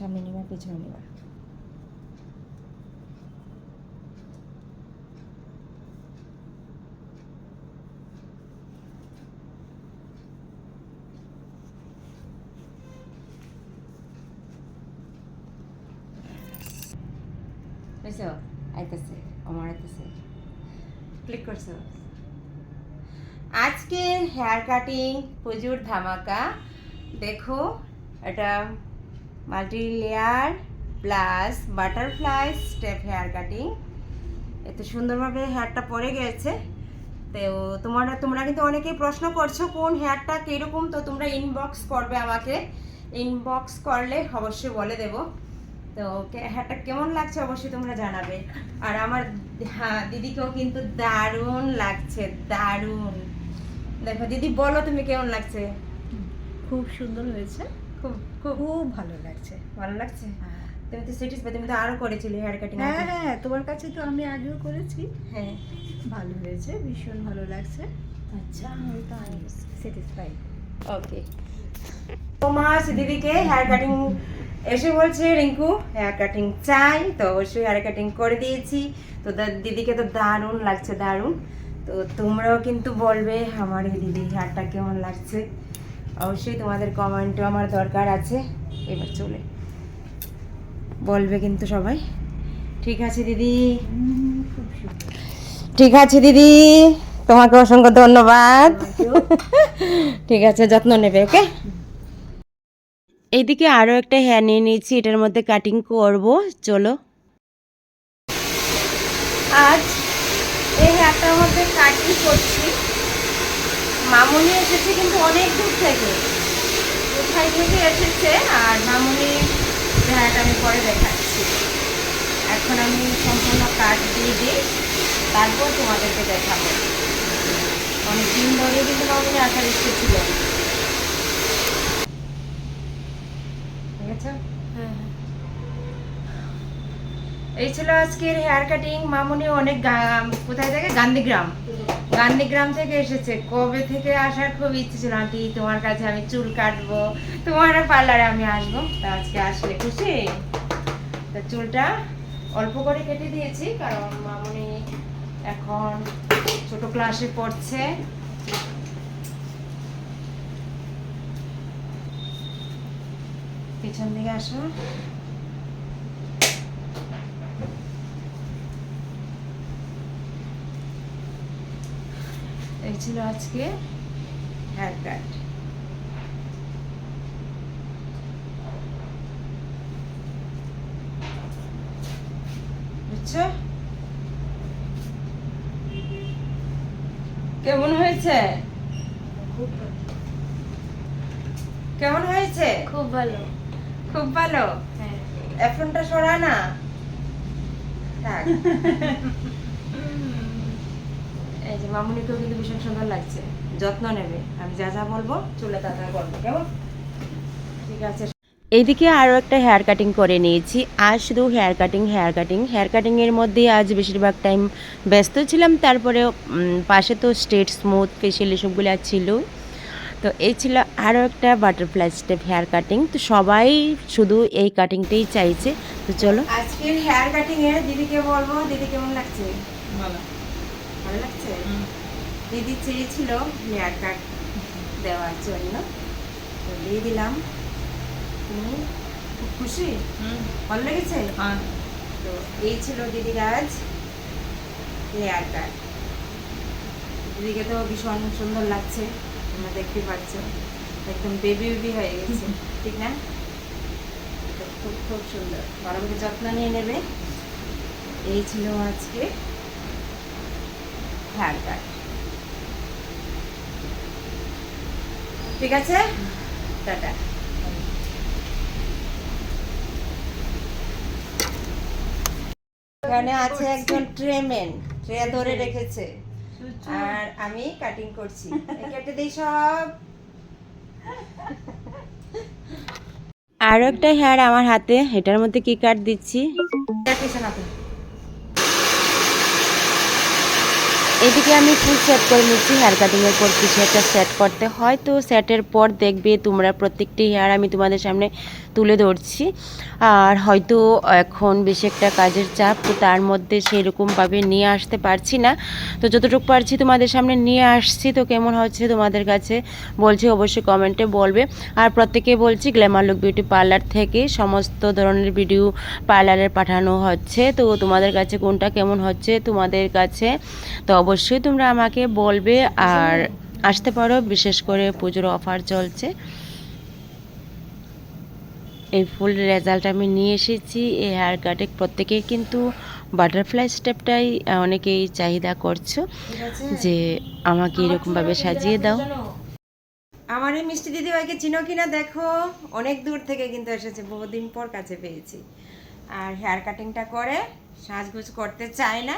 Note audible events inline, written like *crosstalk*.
সামনে নিবা। পেছনে আইতেছে, আমার আইতেছে। ক্লিক করছ? আজকে হেয়ার কাটিং প্রচুর ধামাকা। দেখো, এটা multi layer plus butterfly step hair cutting এত সুন্দরভাবে হেয়ারটা পড়ে গেছে। তো তোমরা তোমরা কিন্তু অনেকেই প্রশ্ন করছ, কোন হেয়ারটা কীরকম? তো তোমরা ইনবক্স করবে আমাকে। ইনবক্স করলে অবশ্যই বলে দেব। তো হেয়ারটা কেমন লাগছে অবশ্যই তোমরা জানাবে। আর আমার হ্যাঁ দিদিকেও কিন্তু দারুণ লাগছে, দারুণ। দেখো, দিদি বলো তুমি কেমন লাগছে? খুব সুন্দর হয়েছে। খুব খুব। ভালো লাগছে। ভালো লাগছে? তুমি তো স্যাটিসফাই তুমি তো আরও করেছিলে হেয়ার কাটিং হ্যাঁ হ্যাঁ তোমার কাছে তো আমি আগেও করেছি। হ্যাঁ। ভালো হয়েছে ভীষণ ভালো লাগছে। আচ্ছা আমি তো স্যাটিসফাইড ওকে তোমার দিদিকে হেয়ার কাটিং এসে বলছে রিঙ্কু হেয়ার কাটিং চাই তো অবশ্যই হেয়ার কাটিং করে দিয়েছি। তো দিদিকে তো দারুণ লাগছে দারুণ। তো তোমরাও কিন্তু বলবে আমার এই দিদি হেয়ারটা কেমন লাগছে? অবশ্যই তোমাদের কমেন্টও আমার দরকার আছে। এবার চলে। বলবে কিন্তু সবাই। ঠিক আছে দিদি। ঠিক আছে দিদি। তোমাকে অসংখ্য ধন্যবাদ। ঠিক আছে যত্ন নেবে ওকে? এইদিকে আরও একটা হেয়ার নিয়ে নিয়েছি এটার মধ্যে কাটিং করব। চলো। আজ এই হেয়ারটার মধ্যে কাটিং করছি। মামুনি এসেছে কিন্তু অনেক দূর থেকে। কোথায় থেকে এসেছে? আর মামুনি হেয়ারটা আমি পরে দেখাচ্ছি। এখন আমি সম্পূর্ণ কাট দিয়ে দিই তারপর তোমাদেরকে দেখাবো। অনেক দিন ধরে কিন্তু মামুনি আসার ইচ্ছে ছিল। আছে হ্যাঁ এই ছিল আজকের হেয়ার কাটিং মামুনি অনেক কোথায় থাকে? গান্ধীগ্রাম। গান্ধীগ্রাম থেকে এসেছে। কবে থেকে আসার খুব ইচ্ছে ছিল, আন্টি, তোমার কাছে আমি চুল কাটবো, তোমার পার্লারে আমি আসব। তা আজকে আসলে খুশি। তা চুলটা অল্প করে কেটে দিয়েছি, কারণ মামুনি এখন ছোট ক্লাসে পড়ছে। পিছন দিকে আসো। এই ছিল আজকে হেয়ার কাট বুঝছ? কেমন হয়েছে? কেমন হয়েছে? খুব ভালো। খুব ভালো? হ্যাঁ। এফনটা সরা না। থাক। *laughs* এই যে মামুনিকেও কিন্তু ভীষণ সুন্দর লাগছে। যত্ন নেবে। আমি যা যা বলব চুলে তা তা করব কেমন? ঠিক আছে। এইদিকে আরও একটা হেয়ার কাটিং করে নিয়েছি। আজ শুধু hair cutting hair cutting hair কাটিংয়ের মধ্যেই আজ বেশিরভাগ টাইম ব্যস্ত ছিলাম। তারপরে পাশে তো স্ট্রেট স্মুথ ফেশিয়াল এসবগুলো ছিল। তো এই ছিল আরও একটা বাটারফ্লাই স্টেপ হেয়ার কাটিং তো সবাই শুধু এই কাটিংটাই চাইছে। তো চলো। আজকের হেয়ার কাটিং এর দিদিকে বলব দিদি কেমন লাগছে? ভালো। ভালো লাগছে? দিদি চেয়েছিল হেয়ার কাট দেওয়ার জন্য। তো দিয়ে দিলাম। তুমি খুব খুশি? ভালো লেগেছে? হ্যাঁ। তো এই ছিল দিদির আজ হেয়ার কাট দিদিকে তো ভীষণ সুন্দর লাগছে তোমরা দেখতে পাচ্ছ। একদম বেবি বেবি হয়ে গেছে *laughs* ঠিক না? খুব খুব সুন্দর। ভালো করে যত্ন নিয়ে নেবে। এই ছিল আজকে। হেয়ার ঠিক আছে? টাটা এখানে আছে একজন ট্রেমেন ট্রে ধরে রেখেছে। আর আমি কাটিং করছি। কেটে দিই সব। আরও একটা হেয়ার আমার হাতে এটার মধ্যে কি কাট দিচ্ছি? এদিকে আমি ফুল সেট করে নিচ্ছি হেয়ার কাটিংয়ের পর কিছু একটা সেট করতে হয়। তো সেটের পর দেখবে তোমরা প্রত্যেকটি হেয়ার আমি তোমাদের সামনে তুলে ধরছি। আর হয়তো এখন বেশি একটা কাজের চাপ, তো তার মধ্যে সেরকমভাবে নিয়ে আসতে পারছি না। তো যতটুকু পারছি তোমাদের সামনে নিয়ে আসছি, তো কেমন হচ্ছে তোমাদের কাছে বলছি অবশ্যই কমেন্টে বলবে। আর প্রত্যেকে বলছি গ্ল্যামার লুক বিউটি পার্লার থেকে সমস্ত ধরনের ভিডিও পার্লারে পাঠানো হচ্ছে। তো তোমাদের কাছে কোনটা কেমন হচ্ছে তোমাদের কাছে, তো অবশ্যই তোমরা আমাকে বলবে। আর আসতে পারো, বিশেষ করে পুজোর অফার চলছে। এই ফুল রেজাল্ট আমি নিয়ে এসেছি। এই হেয়ার কাটে প্রত্যেকেই কিন্তু বাটারফ্লাই স্টেপটাই অনেকেই চাহিদা করছ যে আমাকে এরকমভাবে সাজিয়ে দাও। আমার এই মিষ্টি দিদিভাইকে চিনো কিনা দেখো। অনেক দূর থেকে কিন্তু এসেছে বহুদিন পর কাছে পেয়েছি। আর হেয়ার কাটিংটা করে সাজগুজ করতে চায় না